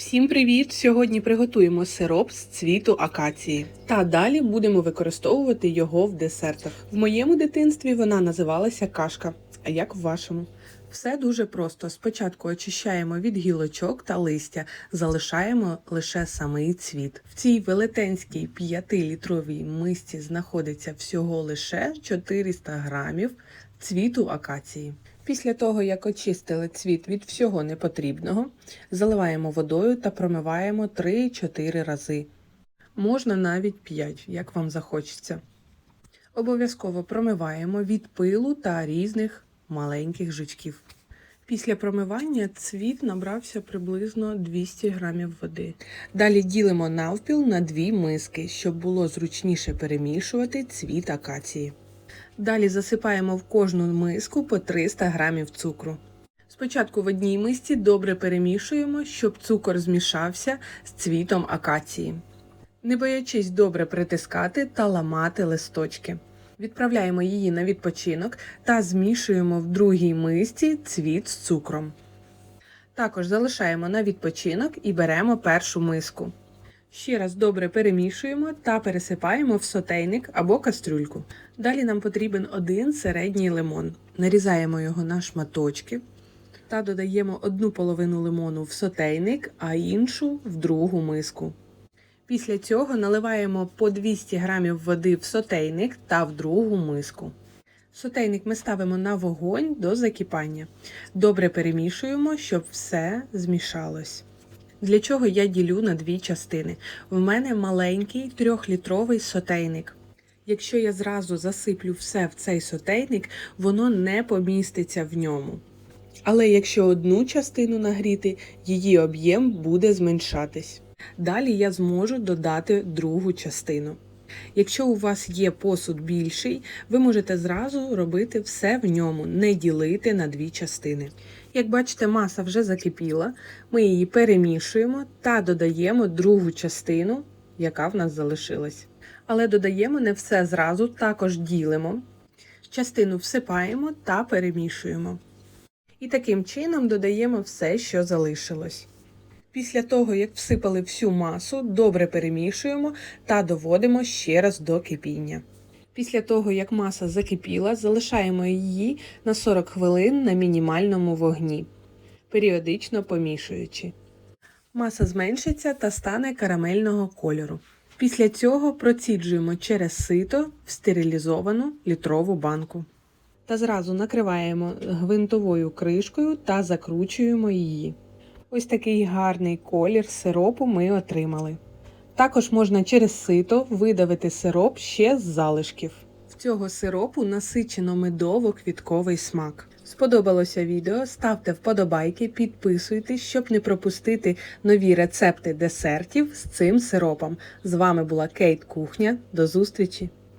Всім привіт! Сьогодні приготуємо сироп з цвіту акації. Та далі будемо використовувати його в десертах. В моєму дитинстві вона називалася кашка, а як в вашому? Все дуже просто. Спочатку очищаємо від гілочок та листя, залишаємо лише самий цвіт. В цій велетенській 5-літровій мисці знаходиться всього лише 400 грамів цвіту акації. Після того, як очистили цвіт від всього непотрібного, заливаємо водою та промиваємо 3-4 рази. Можна навіть 5, як вам захочеться. Обов'язково промиваємо від пилу та різних маленьких жучків. Після промивання цвіт набрався приблизно 200 грамів води. Далі ділимо навпіл на дві миски, щоб було зручніше перемішувати цвіт акації. Далі засипаємо в кожну миску по 300 грамів цукру. Спочатку в одній мисці добре перемішуємо, щоб цукор змішався з цвітом акації. Не боячись добре притискати та ламати листочки. Відправляємо її на відпочинок та змішуємо в другій мисці цвіт з цукром. Також залишаємо на відпочинок і беремо першу миску. Ще раз добре перемішуємо та пересипаємо в сотейник або кастрюльку. Далі нам потрібен один середній лимон. Нарізаємо його на шматочки та додаємо одну половину лимону в сотейник, а іншу в другу миску. Після цього наливаємо по 200 грамів води в сотейник та в другу миску. Сотейник ми ставимо на вогонь до закипання. Добре перемішуємо, щоб все змішалось. Для чого я ділю на дві частини. В мене маленький трьохлітровий сотейник. Якщо я зразу засиплю все в цей сотейник, воно не поміститься в ньому. Але якщо одну частину нагріти, її об'єм буде зменшатись. Далі я зможу додати другу частину. Якщо у вас є посуд більший, ви можете зразу робити все в ньому, не ділити на дві частини. Як бачите, маса вже закипіла, ми її перемішуємо та додаємо другу частину, яка в нас залишилась. Але додаємо не все зразу, також ділимо. Частину всипаємо та перемішуємо. І таким чином додаємо все, що залишилось. Після того, як всипали всю масу, добре перемішуємо та доводимо ще раз до кипіння. Після того, як маса закипіла, залишаємо її на 40 хвилин на мінімальному вогні, періодично помішуючи. Маса зменшиться та стане карамельного кольору. Після цього проціджуємо через сито в стерилізовану літрову банку. Та зразу накриваємо гвинтовою кришкою та закручуємо її. Ось такий гарний колір сиропу ми отримали. Також можна через сито видавити сироп ще з залишків. В цього сиропу насичено медово-квітковий смак. Сподобалося відео? Ставте вподобайки, підписуйтесь, щоб не пропустити нові рецепти десертів з цим сиропом. З вами була Кейт Кухня. До зустрічі!